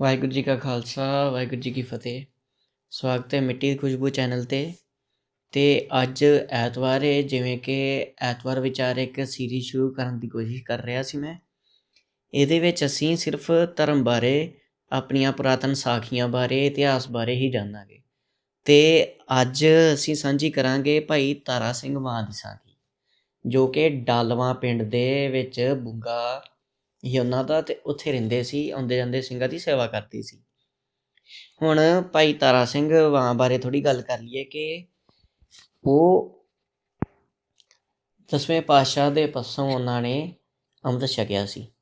ਵਾਹਿਗੁਰੂ ਜੀ ਕਾ ਖਾਲਸਾ, ਵਾਹਿਗੁਰੂ ਜੀ ਕੀ ਫਤਿਹ। ਸਵਾਗਤ ਹੈ ਮਿੱਟੀ ਦੀ ਖੁਸ਼ਬੂ ਚੈਨਲ ਤੇ। ਤੇ ਅੱਜ ਐਤਵਾਰ ਹੈ ਜਿਵੇਂ ਕਿ ਐਤਵਾਰ ਵਿਚਾਰ ਇੱਕ ਸੀਰੀਜ਼ ਸ਼ੁਰੂ ਕਰਨ ਦੀ ਕੋਸ਼ਿਸ਼ ਕਰ ਰਿਹਾ ਸੀ ਮੈਂ। ਇਹਦੇ ਵਿੱਚ ਅਸੀਂ ਸਿਰਫ ਧਰਮ ਬਾਰੇ, ਆਪਣੀਆਂ ਪੁਰਾਤਨ ਸਾਖੀਆਂ ਬਾਰੇ, ਇਤਿਹਾਸ ਬਾਰੇ ਹੀ ਜਾਣਾਂਗੇ। ਤੇ ਅੱਜ ਅਸੀਂ ਸਾਂਝੀ ਕਰਾਂਗੇ ਭਾਈ ਤਾਰਾ ਸਿੰਘ ਮਾਂ ਦੀ ਸਾਖੀ, ਜੋ ਕਿ ਡਾਲਵਾ ਪਿੰਡ ਦੇ ਵਿੱਚ ਬੁੰਗਾ ਹੀ ਉਹਨਾਂ ਦਾ ਤੇ ਉੱਥੇ ਰਹਿੰਦੇ ਸੀ, ਆਉਂਦੇ ਜਾਂਦੇ ਸਿੰਘਾਂ ਦੀ ਸੇਵਾ ਕਰਦੀ ਸੀ। ਹੁਣ ਭਾਈ ਤਾਰਾ ਸਿੰਘ ਵਾਂ ਬਾਰੇ ਥੋੜੀ ਗੱਲ ਕਰ ਲਈਏ ਕਿ ਉਹ ਦਸਵੇਂ ਪਾਤਸ਼ਾਹ ਦੇ ਪਸੋਂ ਉਹਨਾਂ ਨੇ ਅੰਮ੍ਰਿਤ ਛਕਿਆ ਸੀ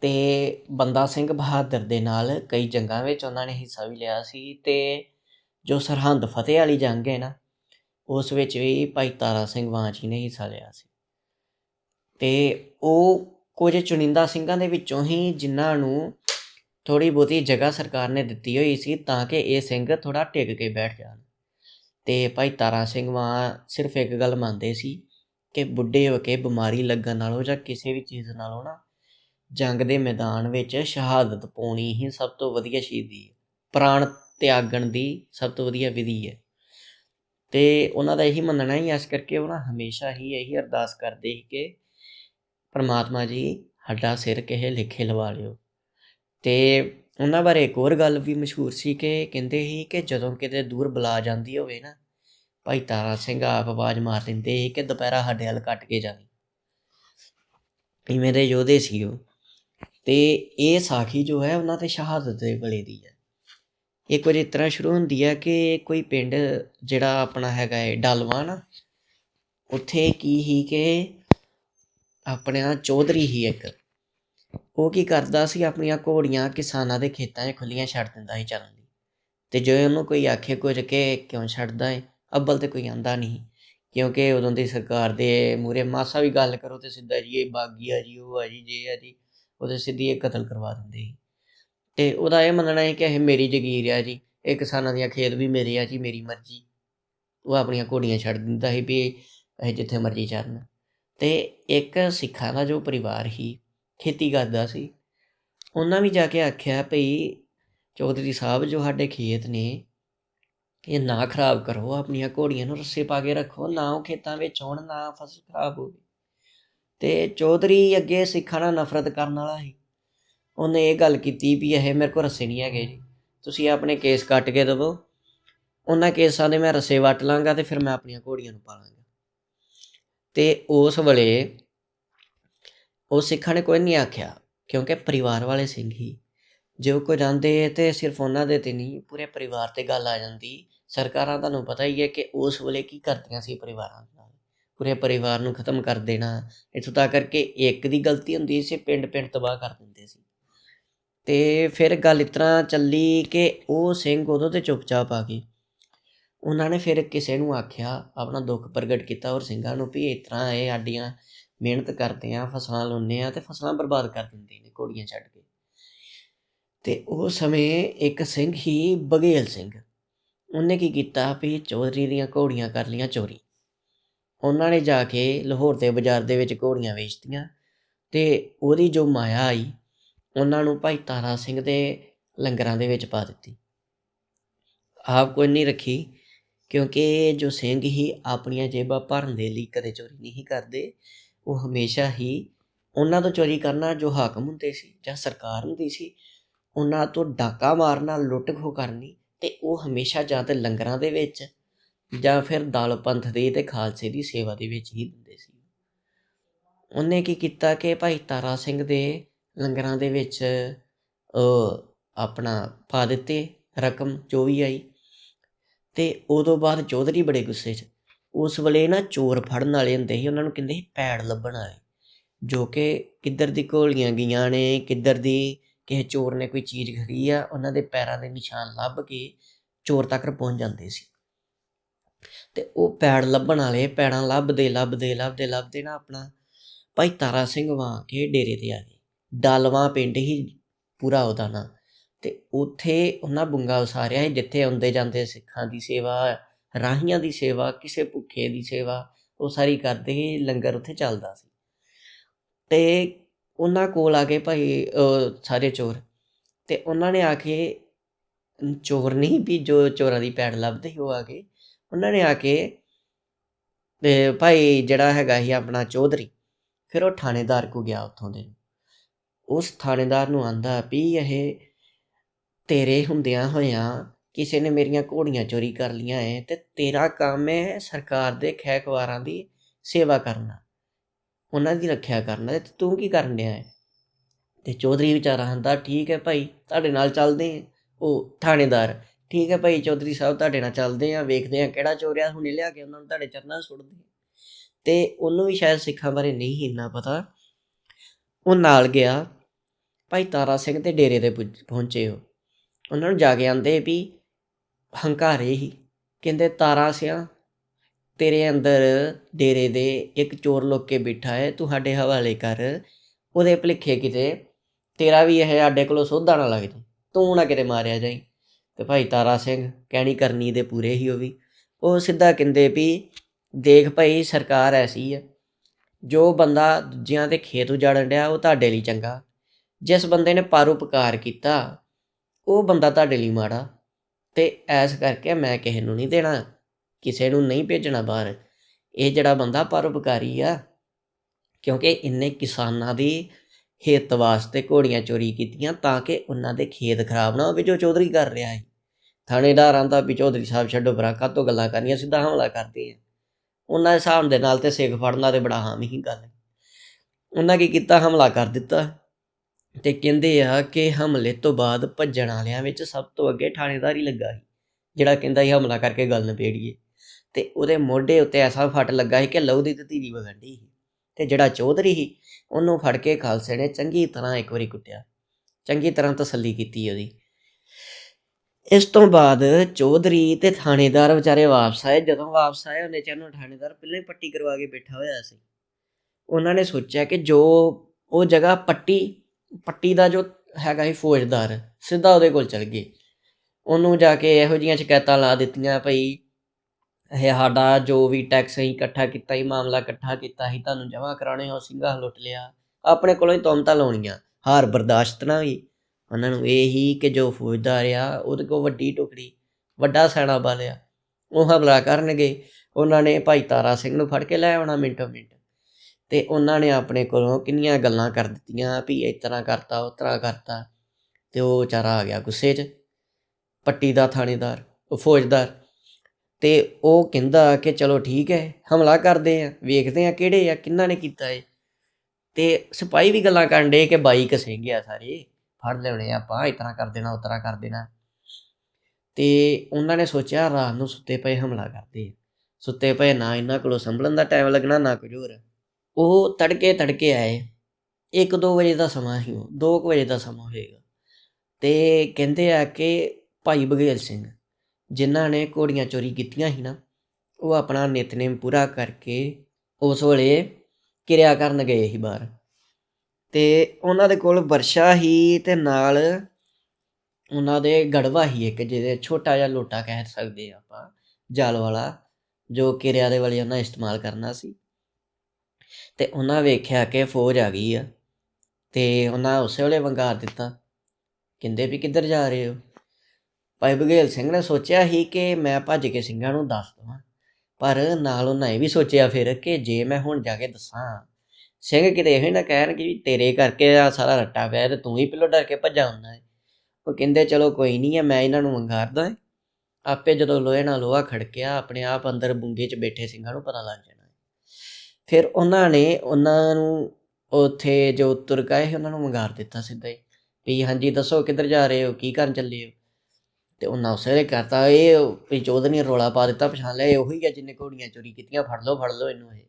ਤੇ ਬੰਦਾ ਸਿੰਘ ਬਹਾਦਰ ਦੇ ਨਾਲ ਕਈ ਜੰਗਾਂ ਵਿੱਚ ਉਹਨਾਂ ਨੇ ਹਿੱਸਾ ਵੀ ਲਿਆ ਸੀ ਤੇ ਜੋ ਸਰਹੰਦ ਫਤਿਹ ਵਾਲੀ ਜੰਗ ਹੈ ਨਾ, ਉਸ ਵਿੱਚ ਵੀ ਭਾਈ ਤਾਰਾ ਸਿੰਘ ਵਾਂ ਜੀ ਨੇ ਹਿੱਸਾ ਲਿਆ ਸੀ। ਤੇ ਉਹ ਕੁਝ ਚੁਣਿੰਦਾ ਸਿੰਘਾਂ ਦੇ ਵਿੱਚੋਂ ਹੀ ਜਿਨ੍ਹਾਂ ਨੂੰ ਥੋੜੀ ਬਹੁਤੀ ਜਗ੍ਹਾ ਸਰਕਾਰ ਨੇ ਦਿੱਤੀ ਹੋਈ ਸੀ ਤਾਂ ਕਿ ਇਹ ਸਿੰਘ ਥੋੜਾ ਟਿਕ ਕੇ ਬੈਠ ਜਾਣ। ਤੇ ਭਾਈ ਤਾਰਾ ਸਿੰਘ ਵਾਂ ਸਿਰਫ ਇੱਕ ਗੱਲ ਮੰਨਦੇ ਸੀ ਕਿ ਬੁੱਢੇ ਹੋ ਕੇ ਬਿਮਾਰੀ ਲੱਗਣ ਨਾਲੋਂ ਜਾਂ ਕਿਸੇ ਵੀ ਚੀਜ਼ ਨਾਲੋਂ ਨਾ ਜੰਗ ਦੇ ਮੈਦਾਨ ਵਿੱਚ ਸ਼ਹਾਦਤ ਪਾਉਣੀ ਹੀ ਸਭ ਤੋਂ ਵਧੀਆ ਸ਼ਹੀਦੀ ਹੈ। ਪ੍ਰਾਣ ਤਿਆਗਣ ਦੀ ਸਭ ਤੋਂ ਵਧੀਆ ਵਿਧੀ ਹੈ। ਤੇ ਉਹਨਾਂ ਦਾ ਇਹੀ ਮੰਨਣਾ ਹੀ, ਇਸ ਕਰਕੇ ਉਹ ਨਾ ਹਮੇਸ਼ਾ ਹੀ ਇਹੀ ਅਰਦਾਸ ਕਰਦੇ ਸੀ ਕਿ ਪਰਮਾਤਮਾ ਜੀ ਹੱਡਾ ਸਿਰ ਕਿਸੇ ਲਿਖੇ ਲਵਾ ਲਿਓ। ਤੇ ਉਹਨਾਂ ਬਾਰੇ ਇੱਕ ਹੋਰ ਗੱਲ ਵੀ ਮਸ਼ਹੂਰ ਸੀ ਕਿ ਕਹਿੰਦੇ ਸੀ ਕਿ ਜਦੋਂ ਕਿਤੇ ਦੂਰ ਬੁਲਾ ਜਾਂਦੀ ਹੋਵੇ ਨਾ, ਭਾਈ ਤਾਰਾ ਸਿੰਘ ਆਪ ਆਵਾਜ਼ ਮਾਰ ਦਿੰਦੇ ਸੀ ਕਿ ਦੁਪਹਿਰਾ ਸਾਡੇ ਹੱਲ ਕੱਟ ਕੇ ਜਾਵੀਂ। ਇਵੇਂ ਦੇ ਯੋਧੇ ਸੀ ਉਹ। ਤੇ ਇਹ ਸਾਖੀ ਜੋ ਹੈ ਉਹਨਾਂ ਤੇ ਸ਼ਹਾਦਤ ਦੇ ਵੇਲੇ ਦੀ ਹੈ। ਇੱਕ ਕੁਝ ਇਸ ਤਰ੍ਹਾਂ ਸ਼ੁਰੂ ਹੁੰਦੀ ਹੈ ਕਿ ਕੋਈ ਪਿੰਡ ਜਿਹੜਾ ਆਪਣਾ ਹੈਗਾ ਹੈ ਡਲਵਾ ਨਾ, ਉੱਥੇ ਕੀ ਹੀ ਕਿ ਆਪਣਾ ਚੌਧਰੀ ਹੀ ਇੱਕ। ਉਹ ਕੀ ਕਰਦਾ ਸੀ, ਆਪਣੀਆਂ ਘੋੜੀਆਂ ਕਿਸਾਨਾਂ ਦੇ ਖੇਤਾਂ 'ਚ ਖੁੱਲੀਆਂ ਛੱਡ ਦਿੰਦਾ ਸੀ ਚੱਲਣ ਦੀ ਤੇ ਜੇ ਉਹਨੂੰ ਕੋਈ ਆਖੇ ਕੁਝ ਕਿ ਕਿਉਂ ਛੱਡਦਾ ਏ, ਅੱਬਲ ਤੇ ਕੋਈ ਆਂਦਾ ਨਹੀਂ। ਕਿਉਂਕਿ ਉਦੋਂ ਦੀ ਸਰਕਾਰ ਦੇ ਮੂਰੇ ਮਾਸਾ ਵੀ ਗੱਲ ਕਰੋ ਤੇ ਸਿੱਧਾ ਜੀ, ਇਹ ਬਾਗੀ ਆ ਜੀ, ਉਹ ਆ ਜੀ, ਜੇ ਆ ਜੀ, ਉਹਦੇ ਸਿੱਧੀ ਇਹ ਕਤਲ ਕਰਵਾ ਦਿੰਦੇ ਸੀ। ਤੇ ਉਹਦਾ ਇਹ ਮੰਨਣਾ ਹੈ ਕਿ ਇਹ ਮੇਰੀ ਜ਼ਗੀਰ ਆ ਜੀ, ਇਹ ਕਿਸਾਨਾਂ ਦੀਆਂ ਖੇਤ ਵੀ ਮੇਰੇ ਆ ਜੀ, ਮੇਰੀ ਮਰਜ਼ੀ। ਉਹ ਆਪਣੀਆਂ ਘੋੜੀਆਂ ਛੱਡ ਦਿੰਦਾ ਸੀ ਵੀ ਇਹ ਜਿੱਥੇ ਮਰਜ਼ੀ ਚਰਨ ਅਤੇ ਇੱਕ ਸਿੱਖਾਂ ਦਾ ਜੋ ਪਰਿਵਾਰ ਸੀ ਖੇਤੀ ਕਰਦਾ ਸੀ, ਉਹਨਾਂ ਵੀ ਜਾ ਕੇ ਆਖਿਆ ਭਈ ਚੌਧਰੀ ਸਾਹਿਬ ਜੋ ਸਾਡੇ ਖੇਤ ਨੇ, ਇਹ ਨਾ ਖਰਾਬ ਕਰੋ, ਆਪਣੀਆਂ ਘੋੜੀਆਂ ਨੂੰ ਰੱਸੇ ਪਾ ਕੇ ਰੱਖੋ, ਨਾ ਉਹ ਖੇਤਾਂ ਵਿੱਚ ਹੋਣ, ਨਾ ਫਸਲ ਖਰਾਬ ਹੋਵੇ। ਤੇ ਚੌਧਰੀ ਅੱਗੇ ਸਿੱਖਾਂ ਨਾਲ ਨਫ਼ਰਤ ਕਰਨ ਵਾਲਾ ਸੀ। ਉਹਨੇ ਇਹ ਗੱਲ ਕੀਤੀ ਵੀ ਇਹ ਮੇਰੇ ਕੋਲ ਰੱਸੇ ਨਹੀਂ ਹੈਗੇ ਜੀ। ਤੁਸੀਂ ਆਪਣੇ ਕੇਸ ਕੱਟ ਕੇ ਦੇਵੋ। ਉਹਨਾਂ ਕੇਸਾਂ ਦੇ ਮੈਂ ਰੱਸੇ ਵੱਟ ਲਾਂਗਾ ਤੇ ਫਿਰ ਮੈਂ ਆਪਣੀਆਂ ਘੋੜੀਆਂ ਨੂੰ ਪਾਲਾਂਗਾ। ਤੇ ਉਸ ਵੇਲੇ ਉਹ ਸਿੱਖਾਂ ਨੇ ਕੋਈ ਨਹੀਂ ਆਖਿਆ, ਕਿਉਂਕਿ ਪਰਿਵਾਰ ਵਾਲੇ ਸਿੰਘ ਹੀ। ਜੋ ਕੋਈ ਜਾਂਦੇ ਤੇ ਸਿਰਫ ਉਹਨਾਂ ਦੇ ਤੇ ਨਹੀਂ, ਪੂਰੇ ਪਰਿਵਾਰ ਤੇ ਗੱਲ ਆ ਜਾਂਦੀ। ਸਰਕਾਰਾਂ ਤੁਹਾਨੂੰ ਪਤਾ ਹੀ ਹੈ ਕਿ ਉਸ ਵੇਲੇ ਕੀ ਕਰਦੀਆਂ ਸੀ ਪਰਿਵਾਰਾਂ ਨਾਲ? ਪੂਰੇ ਪਰਿਵਾਰ ਨੂੰ ਖਤਮ ਕਰ ਦੇਣਾ। ਇਥੋਂ ਤੱਕ ਕਰਕੇ ਇੱਕ ਦੀ ਗਲਤੀ ਹੁੰਦੀ ਸੀ ਪਿੰਡ ਪਿੰਡ ਤਬਾਹ ਕਰ ਦਿੰਦੇ ਸੀ। ਤੇ ਫਿਰ ਗੱਲ ਇਸ ਤਰ੍ਹਾਂ ਚੱਲੀ ਕਿ ਉਹ ਸਿੰਘ ਉਦੋਂ ਤੇ ਚੁੱਪਚਾਪ ਆ ਗਏ। ਉਹਨਾਂ ਨੇ ਫਿਰ ਕਿਸੇ ਨੂੰ ਆਖਿਆ, ਆਪਣਾ ਦੁੱਖ ਪ੍ਰਗਟ ਕੀਤਾ ਔਰ ਸਿੰਘਾਂ ਨੂੰ ਵੀ ਇਸ ਤਰ੍ਹਾਂ ਇਹ ਸਾਡੀਆਂ ਮਿਹਨਤ ਕਰਦੇ ਆ, ਫਸਲਾਂ ਲਾਉਂਦੇ ਆ ਤੇ ਫਸਲਾਂ ਬਰਬਾਦ ਕਰ ਦਿੰਦੇ ਨੇ ਘੋੜੀਆਂ ਛੱਡ ਕੇ। ਤੇ ਉਹ ਸਮੇਂ ਇੱਕ ਸਿੰਘ ਹੀ ਬਗੇਲ ਸਿੰਘ, ਉਹਨੇ ਕੀ ਕੀਤਾ ਵੀ ਚੌਧਰੀ ਦੀਆਂ ਘੋੜੀਆਂ ਕਰ ਲੀਆਂ ਚੋਰੀ। ਉਹਨਾਂ ਨੇ ਜਾ ਕੇ ਲਾਹੌਰ ਦੇ ਬਾਜ਼ਾਰ ਦੇ ਵਿੱਚ ਘੋੜੀਆਂ ਵੇਚਤੀਆਂ ਤੇ ਉਹਦੀ ਜੋ ਮਾਇਆ ਆਈ, ਉਹਨਾਂ ਨੂੰ ਭਾਈ ਤਾਰਾ ਸਿੰਘ ਦੇ ਲੰਗਰਾਂ ਦੇ ਵਿੱਚ ਪਾ ਦਿੱਤੀ। ਆਪ ਕੋਈ ਨਹੀਂ ਰੱਖੀ ਕਿਉਂਕਿ ਜੋ ਸਿੰਘ ਹੀ ਆਪਣੀਆਂ ਜੇਬਾਂ ਭਰਨ ਦੇ ਲਈ ਕਦੇ ਚੋਰੀ ਨਹੀਂ ਕਰਦੇ, ਉਹ ਹਮੇਸ਼ਾ ਹੀ ਉਹਨਾਂ ਤੋਂ ਚੋਰੀ ਕਰਨਾ ਜੋ ਹਾਕਮ ਹੁੰਦੇ ਸੀ ਜਾਂ ਸਰਕਾਰ ਹੁੰਦੀ ਸੀ, ਉਹਨਾਂ ਤੋਂ ਡਾਕਾ ਮਾਰਨਾ, ਲੁੱਟ ਖੋ ਕਰਨੀ ਤੇ ਉਹ ਹਮੇਸ਼ਾ ਜਾਂ ਤੇ ਲੰਗਰਾਂ ਦੇ ਵਿੱਚ ਜਾਂ ਫਿਰ ਦਲ ਪੰਥ ਦੀ ਤੇ ਖਾਲਸੇ ਦੀ ਸੇਵਾ ਦੇ ਵਿੱਚ ਹੀ ਦਿੰਦੇ ਸੀ। ਉਹਨੇ ਕੀ ਕੀਤਾ ਕਿ ਭਾਈ ਤਾਰਾ ਸਿੰਘ ਦੇ ਲੰਗਰਾਂ ਦੇ ਵਿੱਚ ਆਪਣਾ ਪਾ ਦਿੱਤੇ ਰਕਮ ਜੋ ਵੀ ਆਈ ਤੇ ਉਦੋਂ ਬਾਅਦ ਚੌਧਰੀ ਬੜੇ ਗੁੱਸੇ 'ਚ। ਉਸ ਵੇਲੇ ਨਾ ਚੋਰ ਫੜਨ ਵਾਲੇ ਹੁੰਦੇ ਸੀ, ਉਹਨਾਂ ਨੂੰ ਕਹਿੰਦੇ ਸੀ ਪੈੜ ਲੱਭਣ ਵਾਲੇ ਜੋ ਕਿ ਕਿੱਧਰ ਦੀ ਘੋਲੀਆਂ ਗਈਆਂ ਨੇ, ਕਿੱਧਰ ਦੀ ਕਿਸੇ ਚੋਰ ਨੇ ਕੋਈ ਚੀਜ਼ ਖੜੀ ਆ, ਉਹਨਾਂ ਦੇ ਪੈਰਾਂ ਦੇ ਨਿਸ਼ਾਨ ਲੱਭ ਕੇ ਚੋਰ ਤੱਕ ਪਹੁੰਚ ਜਾਂਦੇ ਸੀ। ਤੇ ਉਹ ਪੈੜ ਲੱਭਣ ਵਾਲੇ ਪੈੜਾਂ ਲੱਭਦੇ ਲੱਭਦੇ ਲੱਭਦੇ ਲੱਭਦੇ ਨਾ ਆਪਣਾ ਭਾਈ ਤਾਰਾ ਸਿੰਘ ਵਾਂ ਕੇ ਡੇਰੇ ਤੇ ਆ ਗਏ। ਡਲਵਾ ਪਿੰਡ ਹੀ ਪੂਰਾ ਉਹਦਾ ਨਾਂ। ਤੇ ਉੱਥੇ ਉਹਨਾਂ ਬੁੰਗਾ ਉਸਾਰਿਆ ਜਿੱਥੇ ਆਉਂਦੇ ਜਾਂਦੇ ਸਿੱਖਾਂ ਦੀ ਸੇਵਾ, ਰਾਹੀਆਂ ਦੀ ਸੇਵਾ, ਕਿਸੇ ਭੁੱਖੇ ਦੀ ਸੇਵਾ, ਉਹ ਸਾਰੀ ਕਰਦੇ ਹੀ ਲੰਗਰ ਉੱਥੇ ਚੱਲਦਾ ਸੀ। ਤੇ ਉਹਨਾਂ ਕੋਲ ਆ ਕੇ ਭਾਈ ਸਾਰੇ ਚੋਰ। ਤੇ ਉਹਨਾਂ ਨੇ ਆ ਕੇ, ਚੋਰ ਨਹੀਂ ਵੀ ਜੋ ਚੋਰਾਂ ਦੀ ਪੈੜ ਲੱਭਦੇ ਸੀ, ਉਹ ਆ ਕੇ ਉਹਨਾਂ ਨੇ ਆ ਕੇ, ਤੇ ਭਾਈ ਜਿਹੜਾ ਹੈਗਾ ਸੀ ਆਪਣਾ ਚੌਧਰੀ, ਫਿਰ ਉਹ ਥਾਣੇਦਾਰ ਕੋ ਗਿਆ ਉੱਥੋਂ ਦੇ। ਉਸ ਥਾਣੇਦਾਰ ਨੂੰ ਆਂਦਾ ਵੀ ਇਹ ਤੇਰੇ ਹੁੰਦਿਆਂ ਹੋਇਆਂ ਕਿਸੇ ਨੇ ਮੇਰੀਆਂ ਘੋੜੀਆਂ ਚੋਰੀ ਕਰ ਲੀਆਂ ਐ ਤੇ ਤੇਰਾ ਕੰਮ ਹੈ ਸਰਕਾਰ ਦੇ ਖੈਕਵਾਰਾਂ ਦੀ ਸੇਵਾ ਕਰਨਾ ਉਹਨਾਂ ਦੀ ਰੱਖਿਆ ਕਰਨਾ ਤੇ ਤੂੰ ਕੀ ਕਰਨ ਡਿਆ ਹੈ ਤੇ ਚੌਧਰੀ ਵਿਚਾਰਾ ਆਂਦਾ, ਠੀਕ ਹੈ ਭਾਈ, ਤੁਹਾਡੇ ਨਾਲ ਚੱਲਦੇ ਹਾਂ ਉਹ ਥਾਣੇਦਾਰ, ਠੀਕ ਹੈ ਭਾਈ ਚੌਧਰੀ ਸਾਹਿਬ, ਤੁਹਾਡੇ ਨਾਲ ਚੱਲਦੇ ਹਾਂ ਵੇਖਦੇ ਹਾਂ ਕਿਹੜਾ ਚੋਰਿਆ, ਹੁਣੇ ਲਿਆ ਕੇ ਉਹਨਾਂ ਨੂੰ ਤੁਹਾਡੇ ਚਰਨਾਂ ਸੁੱਟਦੇ ਹਾਂ। ਤੇ ਉਹਨੂੰ ਵੀ ਸ਼ਾਇਦ ਸਿੱਖਾਂ ਬਾਰੇ ਨਹੀਂ ਇੰਨਾ ਪਤਾ। ਉਹ ਨਾਲ ਗਿਆ, ਭਾਈ ਤਾਰਾ ਸਿੰਘ ਦੇ ਡੇਰੇ ਤੇ ਪੁੱਜ- ਪਹੁੰਚੇ ਉਹ ਉਹਨਾਂ ਨੂੰ ਜਾ ਕੇ ਆਂਦੇ ਵੀ ਹੰਕਾਰੇ ਹੀ। ਕਹਿੰਦੇ, ਤਾਰਾ ਸਿਆ, ਤੇਰੇ ਅੰਦਰ ਡੇਰੇ ਦੇ ਇੱਕ ਚੋਰ ਲੁੱਕ ਕੇ ਬੈਠਾ ਹੈ, ਤੂੰ ਸਾਡੇ ਹਵਾਲੇ ਕਰ। ਉਹਦੇ ਭਲਿੱਖੇ ਕਿਤੇ ਤੇਰਾ ਵੀ ਇਹ ਸਾਡੇ ਕੋਲੋਂ ਸੋਧਾ ਨਾ ਲੱਗ ਜੇ ਤੂੰ ਨਾ ਕਿਤੇ ਮਾਰਿਆ ਜਾਈ। ਤੇ ਭਾਈ ਤਾਰਾ ਸਿੰਘ ਕਹਿਣੀ ਕਰਨੀ ਦੇ ਪੂਰੇ ਹੀ ਉਹ ਵੀ। ਉਹ ਸਿੱਧਾ ਕਹਿੰਦੇ ਵੀ, ਦੇਖ ਭਾਈ, ਸਰਕਾਰ ਐਸੀ ਹੈ ਜੋ ਬੰਦਾ ਦੂਜਿਆਂ ਦੇ ਖੇਤ ਉਜਾੜਨ ਡਿਆ, ਉਹ ਤੁਹਾਡੇ ਲਈ ਚੰਗਾ। ਜਿਸ ਬੰਦੇ ਨੇ ਪਰਉਪਕਾਰ ਕੀਤਾ ਉਹ ਬੰਦਾ ਤੁਹਾਡੇ ਲਈ ਮਾੜਾ ਅਤੇ ਇਸ ਕਰਕੇ ਮੈਂ ਕਿਸੇ ਨੂੰ ਨਹੀਂ ਦੇਣਾ, ਕਿਸੇ ਨੂੰ ਨਹੀਂ ਭੇਜਣਾ ਬਾਹਰ। ਇਹ ਜਿਹੜਾ ਬੰਦਾ ਪਰਉਪਕਾਰੀ ਆ, ਕਿਉਂਕਿ ਇਹਨੇ ਕਿਸਾਨਾਂ ਦੀ ਹਿੱਤ ਵਾਸਤੇ ਘੋੜੀਆਂ ਚੋਰੀ ਕੀਤੀਆਂ ਤਾਂ ਕਿ ਉਹਨਾਂ ਦੇ ਖੇਤ ਖਰਾਬ ਨਾ ਹੋਵੇ, ਜੋ ਚੌਧਰੀ ਕਰ ਰਿਹਾ ਹੈ ਥਾਣੇਦਾਰਾਂ ਦਾ ਵੀ ਚੌਧਰੀ ਸਾਹਿਬ ਛੱਡੋ ਬਰਾ ਤੋਂ ਗੱਲਾਂ ਕਰਨੀਆਂ, ਸਿੱਧਾ ਹਮਲਾ ਕਰਦੇ ਆ। ਉਹਨਾਂ ਦੇ ਹਿਸਾਬ ਦੇ ਨਾਲ ਤੇ ਸਿੱਖ ਫੜਨਾ ਤੇ ਬੜਾ ਹਾਮ ਹੀ ਗੱਲ। ਹੈ ਉਹਨਾਂ ਕੀ ਕੀਤਾ? ਹਮਲਾ ਕਰ ਦਿੱਤਾ। ਤੇ ਕਹਿੰਦੇ ਆ ਕਿ ਹਮਲੇ ਤੋਂ ਬਾਅਦ ਭੱਜਣ ਵਾਲਿਆਂ ਵਿੱਚ ਸਭ ਤੋਂ ਅੱਗੇ ਥਾਣੇਦਾਰ ਹੀ ਲੱਗਾ ਸੀ, ਜਿਹੜਾ ਕਹਿੰਦਾ ਸੀ ਹਮਲਾ ਕਰਕੇ ਗੱਲ ਨਿਬੇੜੀਏ। ਤੇ ਉਹਦੇ ਮੋਢੇ ਉੱਤੇ ਐਸਾ ਫਟ ਲੱਗਾ ਸੀ ਕਿ ਲਹੂ ਦੀ ਤਤੀਰੀ ਵਗੰਡੀ ਸੀ। ਤੇ ਜਿਹੜਾ ਚੌਧਰੀ ਸੀ, ਉਹਨੂੰ ਫੜ ਕੇ ਖਾਲਸੇ ਨੇ ਚੰਗੀ ਤਰ੍ਹਾਂ ਇੱਕ ਵਾਰੀ ਕੁੱਟਿਆ। ਚੰਗੀ ਤਰ੍ਹਾਂ ਤਸੱਲੀ ਕੀਤੀ ਉਹਦੀ। ਇਸ ਤੋਂ ਬਾਅਦ ਚੌਧਰੀ ਤੇ ਥਾਣੇਦਾਰ ਵਿਚਾਰੇ ਵਾਪਸ ਆਏ। ਜਦੋਂ ਵਾਪਸ ਆਏ, ਉਹਨੇ ਚੰਨੂ ਥਾਣੇਦਾਰ ਪਹਿਲਾਂ ਹੀ ਪੱਟੀ ਕਰਵਾ ਕੇ ਬੈਠਾ ਹੋਇਆ ਸੀ। ਉਹਨਾਂ ਨੇ ਸੋਚਿਆ ਕਿ ਜੋ ਉਹ ਜਗ੍ਹਾ ਪੱਟੀ ਪੱਟੀ ਦਾ ਜੋ ਹੈਗਾ ਸੀ ਫੌਜਦਾਰ, ਸਿੱਧਾ ਉਹਦੇ ਕੋਲ ਚਲ ਗਏ। ਉਹਨੂੰ ਜਾ ਕੇ ਇਹੋ ਜੀਆਂ ਸ਼ਿਕਾਇਤਾਂ ਲਾ ਦਿੱਤੀਆਂ ਭਈ ਇਹ ਸਾਡਾ ਜੋ ਵੀ ਟੈਕਸ ਅਸੀਂ ਇਕੱਠਾ ਕੀਤਾ ਸੀ, ਮਾਮਲਾ ਇਕੱਠਾ ਕੀਤਾ ਸੀ, ਤੁਹਾਨੂੰ ਜਮ੍ਹਾਂ ਕਰਾਉਣੇ ਹੋ ਸਿੰਘਾਂ ਲੁੱਟ ਲਿਆ। ਆਪਣੇ ਕੋਲੋਂ ਹੀ ਤੁਮਤਾਂ ਲਾਉਣੀਆਂ, ਹਾਰ ਬਰਦਾਸ਼ਤ ਨਾ ਵੀ ਉਹਨਾਂ ਨੂੰ ਇਹ ਹੀ ਕਿ ਜੋ ਫੌਜਦਾਰ ਆ, ਉਹਦੇ ਕੋਲ ਵੱਡੀ ਟੁਕੜੀ, ਵੱਡਾ ਸੈਨਾ ਬਲ ਆ, ਉਹ ਹਮਲਾ ਕਰਨਗੇ। ਉਹਨਾਂ ਨੇ ਭਾਈ ਤਾਰਾ ਸਿੰਘ ਨੂੰ ਫੜ ਕੇ ਲੈ ਆਉਣਾ ਮਿੰਟੋ ਮਿੰਟ ਅਤੇ ਉਹਨਾਂ ਨੇ ਆਪਣੇ ਕੋਲੋਂ ਕਿੰਨੀਆਂ ਗੱਲਾਂ ਕਰ ਦਿੱਤੀਆਂ, ਵੀ ਇਸ ਤਰ੍ਹਾਂ ਕਰਤਾ ਉਸ ਤਰ੍ਹਾਂ ਕਰਤਾ। ਅਤੇ ਉਹ ਵਿਚਾਰਾ ਆ ਗਿਆ ਗੁੱਸੇ 'ਚ, ਪੱਟੀ ਦਾ ਥਾਣੇਦਾਰ, ਉਹ ਫੌਜਦਾਰ। ਅਤੇ ਉਹ ਕਹਿੰਦਾ ਕਿ ਚਲੋ ਠੀਕ ਹੈ, ਹਮਲਾ ਕਰਦੇ ਆ ਵੇਖਦੇ ਆ ਕਿਹੜੇ ਆ, ਕਿੰਨਾ ਨੇ ਕੀਤਾ ਏ ਤੇ ਸਿਪਾਹੀ ਵੀ ਗੱਲਾਂ ਕਰਨ ਡੇ ਕਿ ਬਾਈ ਕਸੇ ਗਿਆ ਸਾਰੇ, ਫੜ ਲੈਣੇ ਆਪਾਂ, ਇਸ ਤਰ੍ਹਾਂ ਕਰ ਦੇਣਾ ਉਸ ਤਰ੍ਹਾਂ ਕਰ ਦੇਣਾ। ਤੇ ਉਹਨਾਂ ਨੇ ਸੋਚਿਆ ਰਾਤ ਨੂੰ ਸੁੱਤੇ ਪਏ ਹਮਲਾ ਕਰਦੇ ਸੁੱਤੇ ਪਏ ਨਾ ਇਹਨਾਂ ਕੋਲੋਂ ਸੰਭਲਣ ਦਾ ਟਾਈਮ ਲੱਗਣਾ, ਨਾ ਕੁਝ ਹੋਰ। ਉਹ ਤੜਕੇ ਤੜਕੇ ਆਏ। 1-2 ਵਜੇ ਦਾ ਸਮਾਂ ਹੀ ਉਹ 2 ਵਜੇ ਦਾ ਸਮਾਂ ਹੋਏਗਾ। ਤੇ ਕਹਿੰਦੇ ਆ ਕਿ ਭਾਈ ਬਘੇਲ ਸਿੰਘ, ਜਿਨ੍ਹਾਂ ਨੇ ਘੋੜੀਆਂ ਚੋਰੀ ਕੀਤੀਆਂ ਸੀ ਨਾ, ਉਹ ਆਪਣਾ ਨਿਤਨੇਮ ਪੂਰਾ ਕਰਕੇ ਉਸ ਵੇਲੇ ਕਿਰਿਆ ਕਰਨ ਗਏ ਸੀ ਬਾਹਰ। ਤੇ ਉਹਨਾਂ ਦੇ ਕੋਲ ਵਰਸ਼ਾ ਹੀ ਤੇ ਨਾਲ ਉਹਨਾਂ ਦੇ ਗੜਵਾ ਹੀ ਇੱਕ, ਜਿਹਦੇ ਛੋਟਾ ਜਿਹਾ ਲੋਟਾ ਕਹਿ ਸਕਦੇ ਆ ਆਪਾਂ, ਜਲ ਵਾਲਾ, ਜੋ ਕਿਰਿਆ ਦੇ ਵਾਲੀ ਉਹਨਾਂ ਇਸਤੇਮਾਲ ਕਰਨਾ ਸੀ। ਤੇ ਉਹਨਾਂ ਵੇਖਿਆ ਕਿ ਫੌਜ ਆ ਗਈ ਆ ਤੇ ਉਹਨਾਂ ਉਸੇ ਵੇਲੇ ਵੰਗਾਰ ਦਿੱਤਾ। ਕਹਿੰਦੇ ਵੀ ਕਿੱਧਰ ਜਾ ਰਹੇ ਹੋ? ਭਾਈ ਬਘੇਲ ਸਿੰਘ ਨੇ ਸੋਚਿਆ ਹੀ ਕਿ ਮੈਂ ਭੱਜ ਕੇ ਸਿੰਘਾਂ ਨੂੰ ਦੱਸ ਦਵਾਂ, ਪਰ ਨਾਲ ਉਹਨਾਂ ਇਹ ਵੀ ਸੋਚਿਆ ਫਿਰ ਕਿ ਜੇ ਮੈਂ ਹੁਣ ਜਾ ਕੇ ਦੱਸਾਂ, ਸਿੰਘ ਕਿਤੇ ਇਹ ਨਾ ਕਹਿਣ ਕਿ ਵੀ ਤੇਰੇ ਕਰਕੇ ਆ ਸਾਰਾ ਰੱਟਾ ਪਿਆ ਤੇ ਤੂੰ ਹੀ ਪਹਿਲੋਂ ਡਰ ਕੇ ਭੱਜਾ ਹੁੰਦਾ ਹੈ ਉਹ ਕਹਿੰਦੇ, ਚਲੋ ਕੋਈ ਨਹੀਂ ਹੈ ਮੈਂ ਇਹਨਾਂ ਨੂੰ ਵੰਗਾਰਦਾ ਆਪੇ ਜਦੋਂ ਲੋਹੇ ਨਾਲ ਲੋਹਾ ਖੜਕਿਆ, ਆਪਣੇ ਆਪ ਅੰਦਰ ਬੁੰਗੇ 'ਚ ਬੈਠੇ ਸਿੰਘਾਂ ਨੂੰ ਪਤਾ ਲੱਗ ਜਾਣਾ। ਫਿਰ ਉਹਨਾਂ ਨੇ ਉਹਨਾਂ ਨੂੰ ਉੱਥੇ ਜੋ ਤੁਰਕ ਆਏ ਸੀ, ਉਹਨਾਂ ਨੂੰ ਵੰਗਾਰ ਦਿੱਤਾ ਸਿੱਧਾ ਹੀ ਵੀ ਹਾਂਜੀ ਦੱਸੋ ਕਿੱਧਰ ਜਾ ਰਹੇ ਹੋ, ਕੀ ਕਰਨ ਚੱਲੇ ਹੋ? ਤੇ ਉਹਨਾਂ ਉਸੇ ਵੇਲੇ ਕਰਤਾ ਇਹ ਵੀ ਚੌਧਰੀ ਨੇ ਰੋਲਾ ਪਾ ਦਿੱਤਾ, ਪਛਾਣ ਲਿਆ, ਇਹ ਉਹੀ ਹੈ ਜਿਹਨੇ ਘੋੜੀਆਂ ਚੋਰੀ ਕੀਤੀਆਂ, ਫੜ ਲਓ ਫੜ ਲਓ ਇਹਨੂੰ ਇਹ।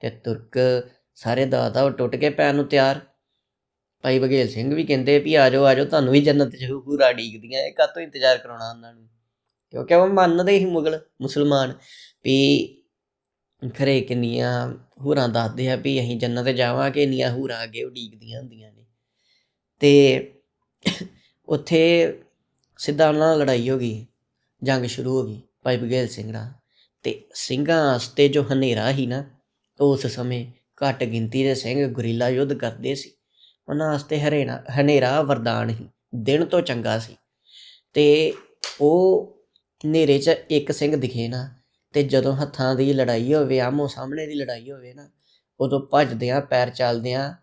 ਤੇ ਤੁਰਕ ਸਾਰੇ ਦਾਦਾ ਉਹ ਟੁੱਟ ਕੇ ਪੈਣ ਨੂੰ ਤਿਆਰ। ਭਾਈ ਬਘੇਲ ਸਿੰਘ ਵੀ ਕਹਿੰਦੇ ਵੀ ਆ ਜਾਓ ਆ ਜਾਓ ਤੁਹਾਨੂੰ ਵੀ ਜੰਨਤ ਚ ਹੂਰਾ ਡੀਕਦੀਆਂ ਇਹ ਕਾਤੋਂ ਇੰਤਜ਼ਾਰ ਕਰਾਉਣਾ ਉਹਨਾਂ ਨੂੰ? ਕਿਉਂਕਿ ਉਹ ਮੰਨਦੇ ਹੀ ਮੁਗਲ, ਮੁਸਲਮਾਨ ਵੀ ਖਰੇ ਕਿੰਨੀਆਂ ਹੂਰਾਂ ਦੱਸਦੇ ਆ ਵੀ ਅਸੀਂ ਜੰਨਤ ਜਾਵਾਂਗੇ ਇੰਨੀਆਂ ਹੂਰਾਂ ਅੱਗੇ ਉਡੀਕਦੀਆਂ ਹੁੰਦੀਆਂ ਨੇ। ਤੇ ਉੱਥੇ ਸਿੱਧਾ ਉਹਨਾਂ ਨਾਲ ਲੜਾਈ ਹੋ ਗਈ, ਜੰਗ ਸ਼ੁਰੂ ਹੋ ਗਈ ਭਾਈ ਬਘੇਲ ਸਿੰਘ ਨਾਲ। ਤੇ ਸਿੰਘਾਂ ਵਾਸਤੇ ਜੋ ਹਨੇਰਾ ਸੀ ਨਾ, ਉਸ ਸਮੇਂ ਘੱਟ ਗਿਣਤੀ ਦੇ ਸਿੰਘ ਗੁਰੀਲਾ ਯੁੱਧ ਕਰਦੇ ਸੀ। ਉਹਨਾਂ ਵਾਸਤੇ ਹਰੇਣਾ, ਹਨੇਰਾ ਵਰਦਾਨ ਹੀ ਦਿਨ ਤੋਂ ਚੰਗਾ ਸੀ। ਤੇ ਉਹ ਹਨੇਰੇ 'ਚ ਇੱਕ ਸਿੰਘ ਦਿਖੇ ਨਾ ਤੇ ਜਦੋਂ ਹੱਥਾਂ ਦੀ ਲੜਾਈ ਹੋਵੇ ਆਮੋ ਸਾਹਮਣੇ ਦੀ ਲੜਾਈ ਹੋਵੇ ਨਾ, ਉਦੋਂ ਭੱਜਦਿਆਂ, ਪੈਰ ਚੱਲਦਿਆਂ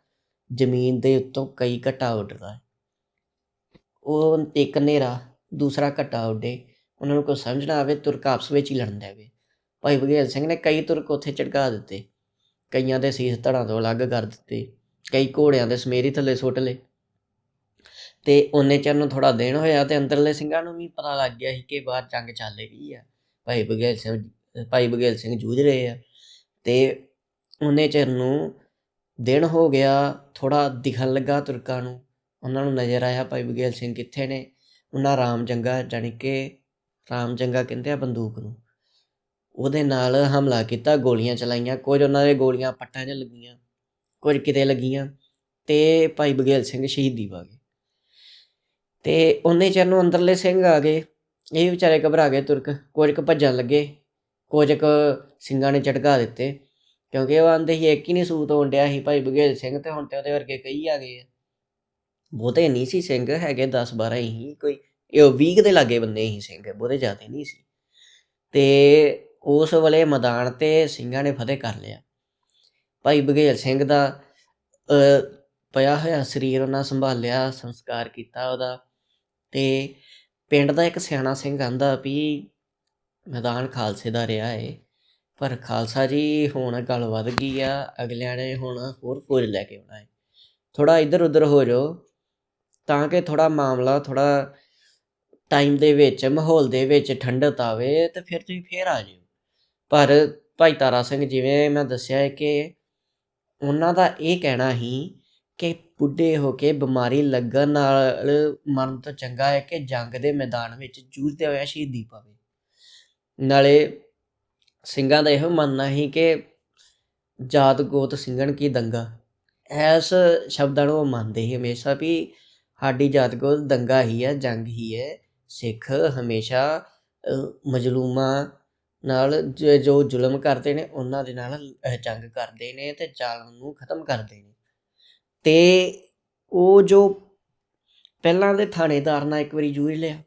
ਜ਼ਮੀਨ ਦੇ ਉੱਤੋਂ ਕਈ ਘਟਾ ਉੱਡਦਾ ਉਹ ਇੱਕ ਹਨੇਰਾ, ਦੂਸਰਾ ਘਟਾ ਉੱਡੇ। ਉਹਨਾਂ ਨੂੰ ਕੋਈ ਸਮਝ ਨਾ ਆਵੇ, ਤੁਰਕ ਆਪਸ ਵਿੱਚ ਹੀ ਲੜਨ ਦੇਵੇ ਭਾਈ ਬਘੇਲ ਸਿੰਘ ਨੇ ਕਈ ਤੁਰਕ ਉੱਥੇ ਝਟਕਾ ਦਿੱਤੇ। ਕਈਆਂ ਦੇ ਸੀਸ ਧੜਾਂ ਤੋਂ ਅਲੱਗ ਕਰ ਦਿੱਤੇ। ਕਈ ਘੋੜਿਆਂ ਦੇ ਸਮੇਰੀ ਥੱਲੇ ਸੁੱਟ ਲਏ। ਤੇ ਉਹਨੇ ਚਿਰ ਨੂੰ ਥੋੜਾ ਦਿਨ ਹੋਇਆ ਤੇ ਅੰਦਰਲੇ ਸਿੰਘਾਂ ਨੂੰ ਵੀ ਪਤਾ ਲੱਗ ਗਿਆ ਸੀ ਕਿ ਬਾਹਰ ਜੰਗ ਚੱਲ ਰਹੀ ਆ। ਭਾਈ ਬਘੇਲ ਸਿੰਘ ਭਾਈ ਬਘੇਲ ਸਿੰਘ ਜੂਝ ਰਹੇ ਆ। ਤੇ ਉਹਨੇ ਚਿਰ ਨੂੰ ਦਿਨ ਹੋ ਗਿਆ ਥੋੜਾ ਦਿਖਣ ਲੱਗਾ ਤੁਰਕਾਂ ਨੂੰ। ਉਹਨਾਂ ਨੂੰ ਨਜ਼ਰ ਆਇਆ ਭਾਈ ਬਘੇਲ ਸਿੰਘ ਕਿੱਥੇ ਨੇ? ਉਹਨਾਂ ਰਾਮ ਜੰਗਾ ਜਾਣੀ ਕਿ ਰਾਮ ਜੰਗਾ ਕਹਿੰਦੇ ਆ ਬੰਦੂਕ ਨੂੰ। ਉਹਦੇ ਨਾਲ ਹਮਲਾ ਕੀਤਾ, ਗੋਲੀਆਂ ਚਲਾਈਆਂ, ਕੁਝ ਉਹਨਾਂ ਦੇ ਗੋਲੀਆਂ ਪੱਟਾਂ 'ਚ ਲੱਗੀਆਂ, ਕੁਝ ਕਿਤੇ ਲੱਗੀਆਂ ਤੇ ਭਾਈ ਬਘੇਲ ਸਿੰਘ ਸ਼ਹੀਦੀ ਪਾ ਗਏ। ਤੇ ਉਹਨੇ ਚਿਰ ਨੂੰ ਅੰਦਰਲੇ ਸਿੰਘ ਆ ਗਏ। ਇਹ ਵਿਚਾਰੇ ਘਬਰਾ ਗਏ ਤੁਰਕ, ਕੁਝ ਕੁ ਭੱਜਣ ਲੱਗੇ। ਕੁਝ ਕੁ ਸਿੰਘਾਂ ਨੇ ਝਟਕਾ ਦਿੱਤੇ, ਕਿਉਂਕਿ ਉਹ ਆਂਦੇ ਸੀ ਇੱਕ ਹੀ ਨਹੀਂ ਸੂਤ ਹੋਣ ਡਿਆ ਸੀ ਭਾਈ ਬਘੇਲ ਸਿੰਘ ਤੇ ਹੁਣ ਤੇ ਉਹਦੇ ਵਰਗੇ ਕਈ ਆ ਗਏ ਆ। ਬਹੁਤੇ ਨਹੀਂ ਸੀ ਸਿੰਘ ਹੈਗੇ 10 12 ਹੀ ਕੋਈ, ਇਹ 20 ਦੇ ਲਾਗੇ ਬੰਦੇ ਹੀ ਸਿੰਘ, ਬਹੁਤੇ ਜ਼ਿਆਦਾ ਨਹੀਂ ਸੀ। ਤੇ ਉਸ ਵੇਲੇ ਮੈਦਾਨ ਤੇ ਸਿੰਘਾਂ ਨੇ ਫਤਿਹ ਕਰ ਲਿਆ। ਭਾਈ ਬਘੇਲ ਸਿੰਘ ਦਾ ਪਿਆ ਹੋਇਆ ਸਰੀਰ ਉਹਨਾਂ ਸੰਭਾਲਿਆ, ਸੰਸਕਾਰ ਕੀਤਾ ਉਹਦਾ। ਤੇ ਪਿੰਡ ਦਾ ਇੱਕ ਸਿਆਣਾ ਸਿੰਘ ਆਂਦਾ ਵੀ ਮੈਦਾਨ ਖਾਲਸੇ ਦਾ ਰਿਹਾ ਹੈ ਪਰ ਖਾਲਸਾ ਜੀ, ਹੁਣ ਗੱਲ ਵੱਧ ਗਈ ਆ। ਅਗਲਿਆਂ ਨੇ ਹੁਣ ਹੋਰ ਫੌਜ ਲੈ ਕੇ ਆਉਣਾ ਹੈ ਥੋੜਾ ਇੱਧਰ ਉੱਧਰ ਹੋ ਜਾਓ। ਤਾਂ ਕਿ ਥੋੜਾ ਮਾਮਲਾ ਥੋੜਾ ਟਾਈਮ ਦੇ ਵਿੱਚ, ਮਾਹੌਲ ਦੇ ਵਿੱਚ ਠੰਡਤ ਆਵੇ ਤੇ ਫਿਰ ਤੁਸੀਂ ਫੇਰ ਆ ਜਿਓ। ਪਰ ਭਾਈ ਤਾਰਾ ਸਿੰਘ, ਜਿਵੇਂ ਮੈਂ ਦੱਸਿਆ ਹੈ ਕਿ ਉਹਨਾਂ ਦਾ ਇਹ ਕਹਿਣਾ ਹੀ ਕਿ ਬੁੱਢੇ ਹੋ ਕੇ ਬਿਮਾਰੀ ਲੱਗਣ ਨਾਲ ਮਰਨ ਤੋਂ ਚੰਗਾ ਹੈ ਕਿ ਜੰਗ ਦੇ ਮੈਦਾਨ ਵਿੱਚ ਜੂਝਦੇ ਹੋਇਆ ਸ਼ਹੀਦੀ ਪਾਵੇ। ਨਾਲੇ ਸਿੰਘਾਂ ਦਾ ਇਹੋ ਮੰਨਣਾ ਸੀ ਕਿ ਜਾਤ ਗੋਤ ਸਿੰਘਣ ਕੀ ਦੰਗਾ। ਇਸ ਸ਼ਬਦਾਂ ਨੂੰ ਉਹ ਮੰਨਦੇ ਸੀ ਹਮੇਸ਼ਾ ਵੀ ਸਾਡੀ ਜਾਤ ਗੋਤ ਦੰਗਾ ਹੀ ਹੈ, ਜੰਗ ਹੀ ਹੈ। ਸਿੱਖ ਹਮੇਸ਼ਾ ਮਜਲੂਮਾਂ ਨਾਲ ਜੋ ਜ਼ੁਲਮ ਕਰਦੇ ਨੇ, ਉਹਨਾਂ ਦੇ ਨਾਲ ਜੰਗ ਕਰਦੇ ਨੇ ਤੇ ਜ਼ਾਲਮ ਨੂੰ ਖਤਮ ਕਰਦੇ ਨੇ। ਤੇ ਉਹ ਜੋ ਪਹਿਲਾਂ ਦੇ ਥਾਣੇਦਾਰ ਨਾਲ ਇੱਕ ਵਾਰੀ ਜੂਝ ਲਿਆ,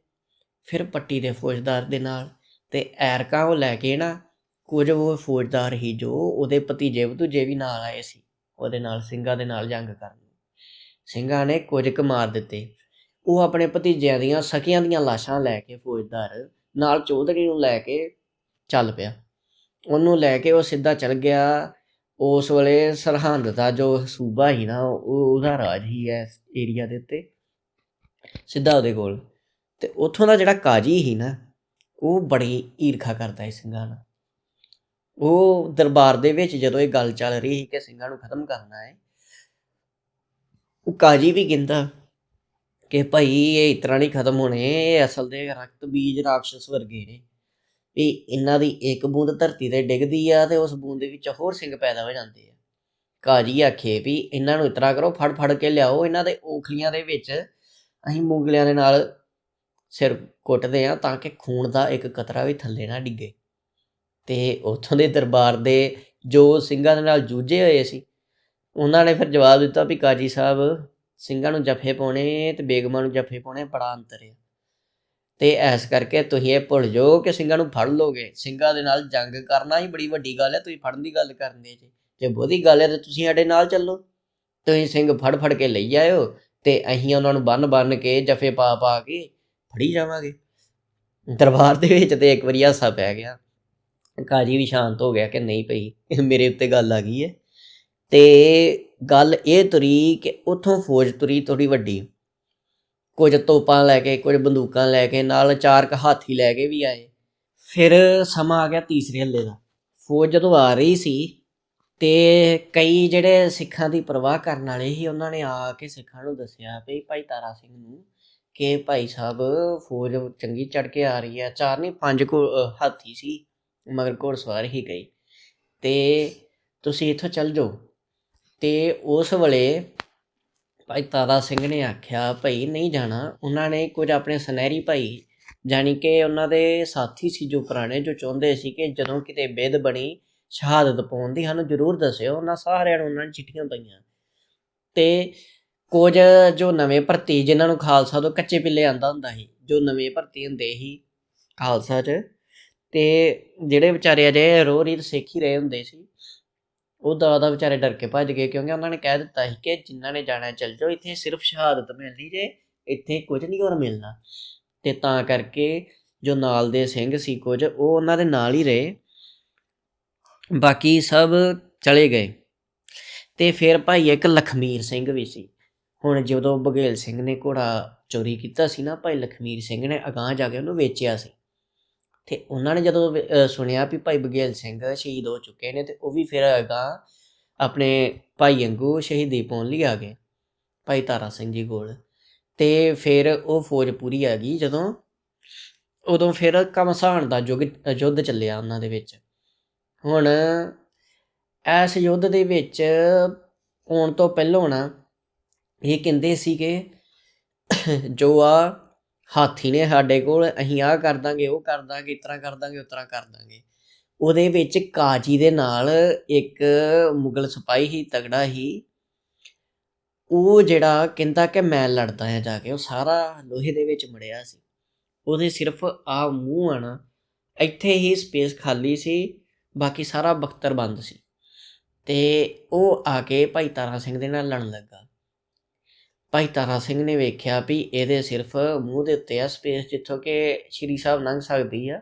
ਫਿਰ ਪੱਟੀ ਦੇ ਫੌਜਦਾਰ ਦੇ ਨਾਲ ਤੇ ਐਰਕਾ ਉਹ ਲੈ ਕੇ ਨਾ ਕੁਝ ਉਹ ਫੌਜਦਾਰ ਹੀ ਜੋ ਉਹਦੇ ਭਤੀਜੇ ਭਤੂਜੇ ਵੀ ਨਾਲ ਆਏ ਸੀ, ਉਹਦੇ ਨਾਲ ਸਿੰਘਾਂ ਦੇ ਨਾਲ ਜੰਗ ਕਰਨ ਸਿੰਘਾਂ ਨੇ ਕੁਝ ਕੁ ਮਾਰ ਦਿੱਤੇ। ਉਹ ਆਪਣੇ ਭਤੀਜਿਆਂ ਦੀਆਂ ਸਕੀਆਂ ਦੀਆਂ ਲਾਸ਼ਾਂ ਲੈ ਕੇ ਫੌਜਦਾਰ ਨਾਲ ਚੌਧਰੀ ਨੂੰ ਲੈ ਕੇ ਚੱਲ ਪਿਆ। ਉਹਨੂੰ ਲੈ ਕੇ ਉਹ ਸਿੱਧਾ ਚੱਲ ਗਿਆ। ਉਸ ਵੇਲੇ ਸਰਹੰਦ ਦਾ ਜੋ ਸੂਬਾ ਹੀ ਨਾ, ਉਹ ਉਹਦਾ ਰਾਜ ਹੀ ਹੈ ਏਰੀਆ ਦੇ ਉੱਤੇ, ਸਿੱਧਾ ਉਹਦੇ ਕੋਲ। ਤੇ ਉੱਥੋਂ ਦਾ ਜਿਹੜਾ ਕਾਜੀ ਹੀ ਨਾ ਉਹ ਬੜੀ ਈਰਖਾ ਕਰਦਾ ਸੀ ਸਿੰਘਾਂ ਨਾਲ। ਉਹ ਦਰਬਾਰ ਦੇ ਵਿੱਚ ਜਦੋਂ ਇਹ ਗੱਲ ਚੱਲ ਰਹੀ ਸੀ ਕਿ ਸਿੰਘਾਂ ਨੂੰ ਖਤਮ ਕਰਨਾ ਹੈ, ਉਹ ਕਾਜੀ ਵੀ ਕਹਿੰਦਾ ਕਿ ਭਾਈ ਇਹ ਇਤਰਾ ਨਹੀਂ ਖਤਮ ਹੋਣੇ, ਇਹ ਅਸਲ ਦੇ ਰਕਤ ਬੀਜ ਰਾਖਸ਼ ਵਰਗੇ ਨੇ। ਵੀ ਇਹਨਾਂ ਦੀ ਇੱਕ ਬੂੰਦ ਧਰਤੀ ਤੇ ਡਿੱਗਦੀ ਆ ਤੇ ਉਸ ਬੂੰਦ ਦੇ ਵਿੱਚ ਹੋਰ ਸਿੰਘ ਪੈਦਾ ਹੋ ਜਾਂਦੇ ਆ। ਕਾਜੀ ਆਖੇ ਵੀ ਇਹਨਾਂ ਨੂੰ ਇਤਰਾ ਕਰੋ ਫੜ ਫੜ ਕੇ ਲਿਆਓ, ਇਹਨਾਂ ਦੇ ਔਖਲੀਆਂ ਦੇ ਵਿੱਚ ਅਸੀਂ ਮੁਗਲਿਆਂ ਦੇ ਨਾਲ ਸਿਰ ਕੁੱਟਦੇ ਆ ਤਾਂ ਕਿ ਖੂਨ ਦਾ ਇੱਕ ਕਤਰਾ ਵੀ ਥੱਲੇ ਨਾ ਡਿੱਗੇ। ਤੇ ਉੱਥੋਂ ਦੇ ਦਰਬਾਰ ਦੇ ਜੋ ਸਿੰਘਾਂ ਦੇ ਨਾਲ ਜੂਝੇ ਹੋਏ ਸੀ, ਉਹਨਾਂ ਨੇ ਫਿਰ ਜਵਾਬ ਦਿੱਤਾ ਵੀ ਕਾਜੀ ਸਾਹਿਬ, ਸਿੰਘਾਂ ਨੂੰ ਜਫੇ ਪਾਉਣੇ ਤੇ ਬੇਗਮਾਂ ਨੂੰ ਜਫੇ ਪਾਉਣੇ ਬੜਾ ਅੰਤਰ ਹੈ ਤੇ ਐਸ ਕਰਕੇ ਤੁਸੀਂ ਇਹ ਭੁੱਲ ਜਾਓ ਕਿ ਸਿੰਘਾਂ ਨੂੰ ਫੜ ਲੋਗੇ। ਸਿੰਘਾਂ ਦੇ ਨਾਲ ਜੰਗ ਕਰਨਾ ਹੀ ਬੜੀ ਵੱਡੀ ਗੱਲ ਹੈ ਤੁਸੀਂ ਫੜਨ ਦੀ ਗੱਲ ਕਰਦੇ ਜੇ। ਜੇ ਬਹੁਤੀ ਗੱਲ ਹੈ ਤਾਂ ਤੁਸੀਂ ਸਾਡੇ ਨਾਲ ਚੱਲੋ। ਤੁਸੀਂ ਸਿੰਘ ਫੜ ਫੜ ਕੇ ਲਈ ਆਇਓ ਤੇ ਅਸੀਂ ਉਹਨਾਂ ਨੂੰ ਬੰਨ ਬੰਨ ਕੇ ਜਫੇ ਪਾ ਪਾ ਕੇ ਫੜੀ ਜਾਵਾਂਗੇ। ਦਰਬਾਰ ਦੇ ਵਿੱਚ ਤੇ ਇੱਕ ਵਾਰੀ ਹਾਸਾ ਪੈ ਗਿਆ। ਕਾਜੀ ਵੀ ਸ਼ਾਂਤ ਹੋ ਗਿਆ ਕਿ ਨਹੀਂ ਭਈ ਮੇਰੇ ਉੱਤੇ ਗੱਲ ਆ ਗਈ ਹੈ। ਤੇ ਗੱਲ ਇਹ ਤੁਰੀ ਕਿ ਉੱਥੋਂ ਫੌਜ ਤੁਰੀ ਥੋੜੀ ਵੱਡੀ। ਕੁਝ ਤੋਪਾਂ ਲੈ ਕੇ, ਕੁਝ ਬੰਦੂਕਾਂ ਲੈ ਕੇ, ਨਾਲ ਚਾਰ ਕ ਹਾਥੀ ਲੈ ਕੇ ਵੀ ਆਏ। ਫਿਰ ਸਮਾਂ ਆ ਗਿਆ ਤੀਸਰੇ ਹੱਲੇ ਦਾ। ਫੌਜ ਜਦੋਂ ਆ ਰਹੀ ਸੀ ਤੇ ਕਈ ਜਿਹੜੇ ਸਿੱਖਾਂ ਦੀ ਪਰਵਾਹ ਕਰਨ ਵਾਲੇ ਸੀ, ਉਹਨਾਂ ਨੇ ਆ ਕੇ ਸਿੱਖਾਂ ਨੂੰ ਦੱਸਿਆ ਵੀ ਭਾਈ ਤਾਰਾ ਸਿੰਘ ਨੂੰ ਕਿ ਭਾਈ ਸਾਹਿਬ, ਫੌਜ ਚੰਗੀ ਚੜ ਕੇ ਆ ਰਹੀ ਹੈ। ਚਾਰ ਨਹੀਂ, ਪੰਜ ਕੋ ਹਾਥੀ ਸੀ, ਮਗਰ ਘੋੜਸਵਾਰ ਹੀ ਗਈ ਤੇ ਤੁਸੀਂ ਇੱਥੋਂ ਚੱਲ ਜਾਓ। ਤੇ ਉਸ ਵੇਲੇ ਭਾਈ ਤਾਰਾ ਸਿੰਘ ਨੇ ਆਖਿਆ, ਭਾਈ, ਨਹੀਂ ਜਾਣਾ। ਉਹਨਾਂ ਨੇ ਕੁਝ ਆਪਣੇ ਸੁਨਹਿਰੀ ਭਾਈ ਜਾਣੀ ਕਿ ਉਹਨਾਂ ਦੇ ਸਾਥੀ ਸੀ ਜੋ ਪੁਰਾਣੇ, ਜੋ ਚਾਹੁੰਦੇ ਸੀ ਕਿ ਜਦੋਂ ਕਿਤੇ ਬੇਦ ਬਣੀ ਸ਼ਹਾਦਤ ਪਾਉਣ ਦੀ, ਸਾਨੂੰ ਜ਼ਰੂਰ ਦੱਸਿਓ। ਉਹਨਾਂ ਸਾਰਿਆਂ ਨੂੰ ਉਹਨਾਂ ਨੇ ਚਿੱਠੀਆਂ ਪਾਈਆਂ। ਤੇ ਕੁਝ ਜੋ ਨਵੇਂ ਭਰਤੀ ਜਿਨ੍ਹਾਂ ਨੂੰ ਖਾਲਸਾ ਤੋਂ ਕੱਚੇ ਪਿੱਲੇ ਆਂਦਾ ਹੁੰਦਾ ਸੀ, ਜੋ ਨਵੇਂ ਭਰਤੀ ਹੁੰਦੇ ਸੀ ਖਾਲਸਾ 'ਚ, ਤੇ ਜਿਹੜੇ ਵਿਚਾਰੇ ਅਜੇ ਰੋਹ ਰੀਤ ਸਿੱਖ ਹੀ ਰਹੇ ਹੁੰਦੇ ਸੀ, ਉਹ ਦਾ ਵਿਚਾਰੇ ਡਰ ਕੇ ਭੱਜ ਗਏ ਕਿਉਂਕਿ ਉਹਨਾਂ ਨੇ ਕਹਿ ਦਿੱਤਾ ਸੀ ਕਿ ਜਿਨ੍ਹਾਂ ਨੇ ਜਾਣਾ ਚੱਲ ਜਾਓ, ਇੱਥੇ ਸਿਰਫ ਸ਼ਹਾਦਤ ਮਿਲਣੀ ਜੇ, ਇੱਥੇ ਕੁਝ ਨਹੀਂ ਹੋਰ ਮਿਲਣਾ। ਤੇ ਤਾਂ ਕਰਕੇ ਜੋ ਨਾਲ ਦੇ ਸਿੰਘ ਸੀ ਕੁਝ, ਉਹ ਉਹਨਾਂ ਦੇ ਨਾਲ ਹੀ ਰਹੇ, ਬਾਕੀ ਸਭ ਚਲੇ ਗਏ। ਤੇ ਫਿਰ ਭਾਈ ਇੱਕ ਲਖਮੀਰ ਸਿੰਘ ਵੀ ਸੀ। ਹੁਣ ਜਦੋਂ ਬਘੇਲ ਸਿੰਘ ਨੇ ਘੋੜਾ ਚੋਰੀ ਕੀਤਾ ਸੀ ਨਾ, ਭਾਈ ਲਖਮੀਰ ਸਿੰਘ ਨੇ ਅਗਾਂਹ ਜਾ ਕੇ ਉਹਨੂੰ ਵੇਚਿਆ ਸੀ। ਤੇ ਉਹਨਾਂ ਨੇ ਜਦੋਂ ਸੁਣਿਆ ਵੀ ਭਾਈ ਬਘੇਲ ਸਿੰਘ ਸ਼ਹੀਦ ਹੋ ਚੁੱਕੇ ਨੇ, ਤੇ ਉਹ ਵੀ ਫਿਰ ਅਗਾਂਹ ਆਪਣੇ ਭਾਈ ਅੰਗੂ ਸ਼ਹੀਦੀ ਪਾਉਣ ਲਈ ਆ ਗਏ, ਭਾਈ ਤਾਰਾ ਸਿੰਘ ਜੀ ਕੋਲ। ਤੇ ਫਿਰ ਉਹ ਫੌਜ ਪੂਰੀ ਆ ਗਈ ਜਦੋਂ, ਉਦੋਂ ਫਿਰ ਕਮਸਾਨ ਦਾ ਯੁੱਗ, ਯੁੱਧ ਚੱਲਿਆ ਉਹਨਾਂ ਦੇ ਵਿੱਚ। ਹੁਣ ਇਸ ਯੁੱਧ ਦੇ ਵਿੱਚ ਆਉਣ ਤੋਂ ਪਹਿਲਾਂ ਨਾ ਇਹ ਕਹਿੰਦੇ ਸੀ ਕਿ ਜੋ ਆ ਹਾਥੀ ਨੇ ਸਾਡੇ ਕੋਲ, ਅਸੀਂ ਆਹ ਕਰ ਦਾਂਗੇ, ਉਹ ਕਰ ਦਾਂਗੇ, ਇਸ ਤਰ੍ਹਾਂ ਕਰ ਦਾਂਗੇ, ਉਸ ਕਰ ਦਾਂਗੇ। ਉਹਦੇ ਵਿੱਚ ਕਾਜੀ ਦੇ ਨਾਲ ਇੱਕ ਮੁਗਲ ਸਿਪਾਹੀ ਹੀ ਤਗੜਾ ਹੀ ਉਹ ਜਿਹੜਾ ਕਹਿੰਦਾ ਕਿ ਮੈਂ ਲੜਦਾ ਆ ਜਾ ਕੇ, ਉਹ ਸਾਰਾ ਲੋਹੇ ਦੇ ਵਿੱਚ ਮੜਿਆ ਸੀ। ਉਹਦੇ ਸਿਰਫ ਆ ਮੂੰਹ ਆ ਇੱਥੇ ਹੀ ਸਪੇਸ ਖਾਲੀ ਸੀ, ਬਾਕੀ ਸਾਰਾ ਬਖਤਰ ਬੰਦ ਸੀ। ਤੇ ਉਹ ਆ ਕੇ ਭਾਈ ਤਾਰਾ ਸਿੰਘ ਦੇ ਨਾਲ ਲੜਨ ਲੱਗਾ। ਭਾਈ ਤਾਰਾ ਸਿੰਘ ਨੇ ਵੇਖਿਆ ਵੀ ਇਹਦੇ ਸਿਰਫ ਮੂੰਹ ਦੇ ਉੱਤੇ ਆ ਸਪੇਸ ਜਿੱਥੋਂ ਕਿ ਸ਼੍ਰੀ ਸਾਹਿਬ ਲੰਘ ਸਕਦੀ ਆ।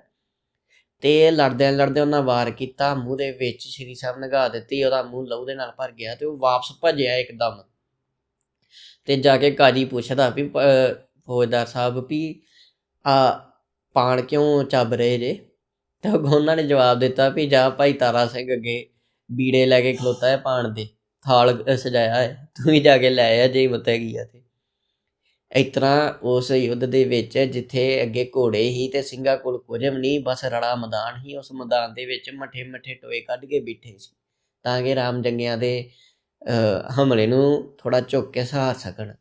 ਤੇ ਲੜਦਿਆਂ ਲੜਦਿਆਂ ਉਹਨਾਂ ਵਾਰ ਕੀਤਾ, ਮੂੰਹ ਦੇ ਵਿੱਚ ਸ਼੍ਰੀ ਸਾਹਿਬ ਨਗਾ ਦਿੱਤੀ, ਉਹਦਾ ਮੂੰਹ ਲਹੂ ਦੇ ਨਾਲ ਭਰ ਗਿਆ ਤੇ ਉਹ ਵਾਪਸ ਭੱਜਿਆ ਇੱਕਦਮ। ਤੇ ਜਾ ਕੇ ਕਾਜੀ ਪੁੱਛਦਾ ਵੀ ਫੌਜਦਾਰ ਸਾਹਿਬ ਵੀ, ਆ ਪਾਣ ਕਿਉਂ ਚੱਬ ਰਹੇ ਜੇ? ਤੇ ਉਹਨਾਂ ਨੇ ਜਵਾਬ ਦਿੱਤਾ ਵੀ ਜਾ ਭਾਈ ਤਾਰਾ ਸਿੰਘ ਅੱਗੇ ਬੀੜੇ ਲੈ ਕੇ ਖਲੋਤਾ ਹੈ ਪਾਣ ਦੇ। ਥਾਲ ਸਜਾਇਆ ਹੈ। ਤੂੰ ਵੀ ਜਾ ਕੇ ਲੈ ਆ ਜੇ ਮਤ ਹੈਗੀ ਆ ਤੇ। ਇਸ ਤਰ੍ਹਾਂ ਉਸ ਯੁੱਧ ਦੇ ਵਿੱਚ ਜਿੱਥੇ ਅੱਗੇ ਘੋੜੇ ਹੀ ਤੇ ਸਿੰਘਾਂ ਕੋਲ ਕੁਝ ਵੀ ਨਹੀਂ ਬਸ ਰੜਾ ਮੈਦਾਨ ਹੀ ਉਸ ਮੈਦਾਨ ਦੇ ਵਿੱਚ ਮੱਠੇ ਮੱਠੇ ਟੋਏ ਕੱਢ ਕੇ ਬੈਠੇ ਸੀ। ਤਾਂ ਕਿ ਰਾਮ ਜੰਗਿਆਂ ਦੇ ਅ, ਹਮਲੇ ਨੂੰ ਥੋੜਾ ਝੁੱਕ ਕੇ ਸਹਾਰ ਸਕਣ।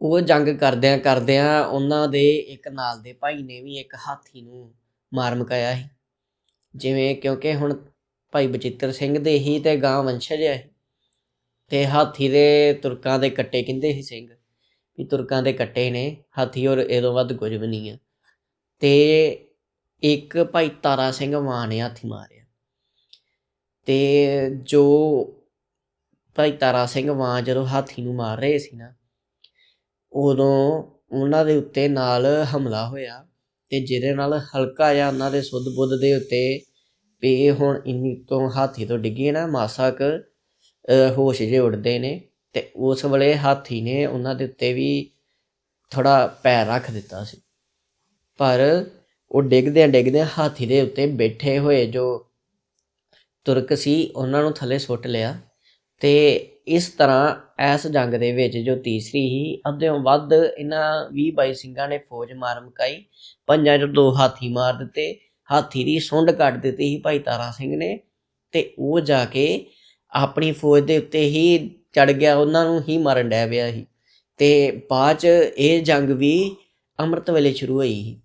ਉਹ ਜੰਗ ਕਰਦਿਆਂ ਕਰਦਿਆਂ ਉਹਨਾਂ ਦੇ ਇੱਕ ਨਾਲ ਦੇ ਭਾਈ ਨੇ ਵੀ ਇੱਕ ਹਾਥੀ ਨੂੰ ਮਾਰ ਮੁਕਾਇਆ ਸੀ। ਜਿਵੇਂ ਕਿਉਂਕਿ ਹੁਣ ਭਾਈ ਬਚਿੱਤਰ ਸਿੰਘ ਦੇ ਹੀ ਤੇ ਗਾਂ ਵੰਸ਼ਜ ਹੈ ਤੇ ਹਾਥੀ ਦੇ ਤੁਰਕਾਂ ਦੇ ਕੱਟੇ ਕਹਿੰਦੇ ਸੀ ਸਿੰਘ? ਵੀ ਤੁਰਕਾਂ ਦੇ ਕੱਟੇ ਨੇ, ਹਾਥੀ ਔਰ ਇਹਦੋਂ ਵੱਧ ਕੁਝ ਵੀ ਨਹੀਂ ਆ। ਤੇ ਇੱਕ ਭਾਈ ਤਾਰਾ ਸਿੰਘ ਮਾਂ ਨੇ ਹਾਥੀ ਮਾਰਿਆ। ਤੇ ਜੋ ਭਾਈ ਤਾਰਾ ਸਿੰਘ ਮਾਂ ਜਦੋਂ ਹਾਥੀ ਨੂੰ ਮਾਰ ਰਹੇ ਸੀ ਨਾ, ਉਦੋਂ ਉਹਨਾਂ ਦੇ ਉੱਤੇ ਨਾਲ ਹਮਲਾ ਹੋਇਆ ਤੇ ਜਿਹਦੇ ਨਾਲ ਹਲਕਾ ਜਿਹਾ ਉਹਨਾਂ ਦੇ ਸੁੱਧ ਬੁੱਧ ਦੇ ਉੱਤੇ ਵੀ ਇਹ ਹੁਣ ਇੰਨੀ ਤੋਂ ਹਾਥੀ ਤੋਂ ਡਿੱਗੀ ਨਾ, ਮਾਸਾ ਕੁ ਹੋਸ਼ ਜੇ ਉੱਡਦੇ ਨੇ ਤੇ ਉਸ ਵੇਲੇ ਹਾਥੀ ਨੇ ਉਹਨਾਂ ਦੇ ਉੱਤੇ ਵੀ ਥੋੜਾ ਪੈਰ ਰੱਖ ਦਿੱਤਾ ਸੀ। ਪਰ ਉਹ ਡਿੱਗਦਿਆਂ ਡਿੱਗਦਿਆਂ ਹਾਥੀ ਦੇ ਉੱਤੇ ਬੈਠੇ ਹੋਏ ਜੋ ਤੁਰਕ ਸੀ, ਉਹਨਾਂ ਨੂੰ ਥੱਲੇ ਸੁੱਟ ਲਿਆ ਤੇ ਇਸ ਤਰ੍ਹਾਂ ਇਸ ਜੰਗ ਦੇ ਵਿੱਚ ਜੋ ਤੀਸਰੀ ਹੀ ਅੱਧਿਓਂ ਵੱਧ ਇਹਨਾਂ 20 22 ਸਿੰਘਾਂ ਨੇ ਫੌਜ ਮਾਰ ਮੁਕਾਈ, ਪੰਜਾਂ ਚੋਂ ਦੋ ਹਾਥੀ ਮਾਰ ਦਿੱਤੇ ਹਾਥੀ ਦੀ ਸੁੰਡ ਕੱਟ ਦਿੱਤੀ ਸੀ ਭਾਈ ਤਾਰਾ ਸਿੰਘ ਨੇ ਤੇ ਉਹ ਜਾ ਕੇ ਆਪਣੀ ਫੌਜ ਦੇ ਉੱਤੇ ਹੀ ਚੜ ਗਿਆ, ਉਹਨਾਂ ਨੂੰ ਹੀ ਮਾਰਨ ਡੈ ਪਿਆ ਸੀ। ਤੇ ਬਾਅਦ ਚ ਇਹ ਜੰਗ ਵੀ ਅੰਮ੍ਰਿਤ ਵੇਲੇ ਸ਼ੁਰੂ ਹੋਈ ਸੀ।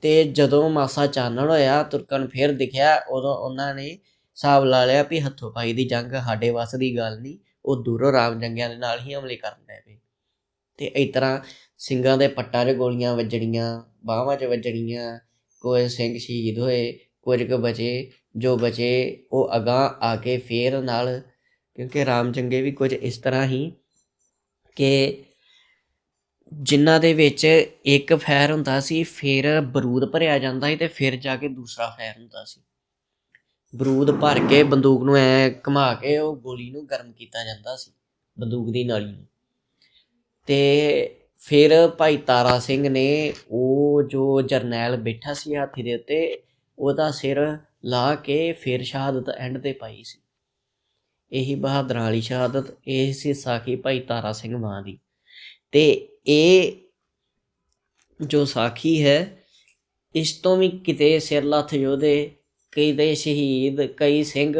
ਤੇ ਜਦੋਂ ਮਾਸਾ ਚਾਨਣ ਹੋਇਆ ਤੁਰਕਾਂ ਨੂੰ ਫੇਰ ਦਿਖਿਆ, ਉਦੋਂ ਉਹਨਾਂ ਨੇ ਹਿਸਾਬ ਲਾ ਲਿਆ ਵੀ ਹੱਥੋਂ ਪਾਈ ਦੀ ਜੰਗ, ਸਾਡੇ ਵੱਸ ਦੀ ਗੱਲ ਨਹੀਂ, ਉਹ ਦੂਰੋਂ ਰਾਮ ਜੰਗਿਆਂ ਦੇ ਨਾਲ ਹੀ ਹਮਲੇ ਕਰਨ ਲੱਗ ਪਏ। ਤੇ ਇਸ ਤਰ੍ਹਾਂ ਸਿੰਘਾਂ ਦੇ ਪੱਟਾਂ 'ਚ ਗੋਲੀਆਂ ਵੱਜਣੀਆਂ, ਬਾਹਾਂ 'ਚ ਵੱਜਣੀਆਂ ਕੁਝ ਸਿੰਘ ਸ਼ਹੀਦ ਹੋਏ, ਕੁਝ ਕੁ ਬਚੇ, ਜੋ ਬਚੇ ਉਹ ਅਗਾਂਹ ਆ ਕੇ ਫੇਰ ਨਾਲ, ਕਿਉਂਕਿ ਰਾਮ ਚੰਗੇ ਵੀ ਕੁਝ ਇਸ ਤਰ੍ਹਾਂ ਹੀ ਕਿ ਜਿਨ੍ਹਾਂ ਦੇ ਵਿੱਚ ਇੱਕ ਫੈਰ ਹੁੰਦਾ ਸੀ, ਫਿਰ ਬਰੂਦ ਭਰਿਆ ਜਾਂਦਾ ਸੀ ਤੇ ਫਿਰ ਜਾ ਕੇ ਦੂਸਰਾ ਫੈਰ ਹੁੰਦਾ ਸੀ। ਬਰੂਦ ਭਰ ਕੇ ਬੰਦੂਕ ਨੂੰ ਐ ਘੁਮਾ ਕੇ ਉਹ ਗੋਲੀ ਨੂੰ ਗਰਮ ਕੀਤਾ ਜਾਂਦਾ ਸੀ, ਬੰਦੂਕ ਦੀ ਨਾਲੀ ਨੂੰ। ਤੇ ਫਿਰ ਭਾਈ ਤਾਰਾ ਸਿੰਘ ਨੇ ਉਹ ਜੋ ਜਰਨੈਲ ਬੈਠਾ ਸੀ ਹਾਥੀ ਦੇ ਉੱਤੇ, ਉਹਦਾ ਸਿਰ ਲਾ ਕੇ ਫਿਰ ਸ਼ਹਾਦਤ ਐਂਡ ਤੇ ਪਾਈ ਸੀ। ਇਹੀ ਬਹਾਦਰਾਂ ਵਾਲੀ ਸ਼ਹਾਦਤ, ਇਹ ਸੀ ਸਾਖੀ ਭਾਈ ਤਾਰਾ ਸਿੰਘ ਮਾਂ ਦੀ। ਤੇ ਇਹ ਜੋ ਸਾਖੀ ਹੈ, ਇਸ ਤੋਂ ਵੀ ਕਿਤੇ ਸਿਰ ਲੱਥ ਯੋਧੇ, ਕਈ ਦੇ ਸ਼ਹੀਦ, ਕਈ ਸਿੰਘ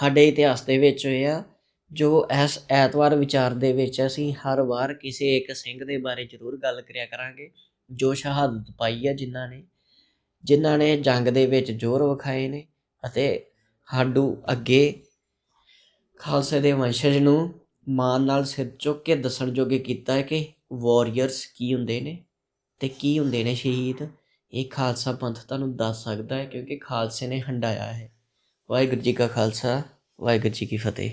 ਸਾਡੇ ਇਤਿਹਾਸ ਦੇ ਵਿੱਚ ਹੋਇਆ ਜੋ ਇਸ ਐਤਵਾਰ ਵਿਚਾਰ ਦੇ ਵਿੱਚ ਅਸੀਂ ਹਰ ਵਾਰ ਕਿਸੇ ਇੱਕ ਸਿੰਘ ਦੇ ਬਾਰੇ ਜ਼ਰੂਰ ਗੱਲ ਕਰਿਆ ਕਰਾਂਗੇ। ਜੋ ਸ਼ਹਾਦਤ ਪਾਈ ਹੈ ਜਿਨ੍ਹਾਂ ਨੇ ਜਿਨ੍ਹਾਂ ਨੇ ਜੰਗ ਦੇ ਵਿੱਚ ਜ਼ੋਰ ਵਿਖਾਏ ਨੇ ਅਤੇ ਸਾਡੂ ਅੱਗੇ ਖਾਲਸੇ ਦੇ ਵੰਸ਼ਜ ਨੂੰ ਮਾਨ ਨਾਲ ਸਿਰ ਚੁੱਕ ਕੇ ਦੱਸਣ ਜੋਗੇ ਕੀਤਾ ਹੈ ਕਿ ਵਾਰੀਅਰਸ ਕੀ ਹੁੰਦੇ ਨੇ ਤੇ ਕੀ ਹੁੰਦੇ ਨੇ ਸ਼ਹੀਦ, ਇਹ ਖਾਲਸਾ ਪੰਥ ਤੁਹਾਨੂੰ ਦੱਸ ਸਕਦਾ ਹੈ ਕਿਉਂਕਿ ਖਾਲਸੇ ਨੇ ਹੰਡਾਇਆ ਹੈ। ਵਾਹਿਗੁਰੂ ਜੀ ਕਾ ਖਾਲਸਾ, ਵਾਹਿਗੁਰੂ ਜੀ ਕੀ ਫਤਿਹ।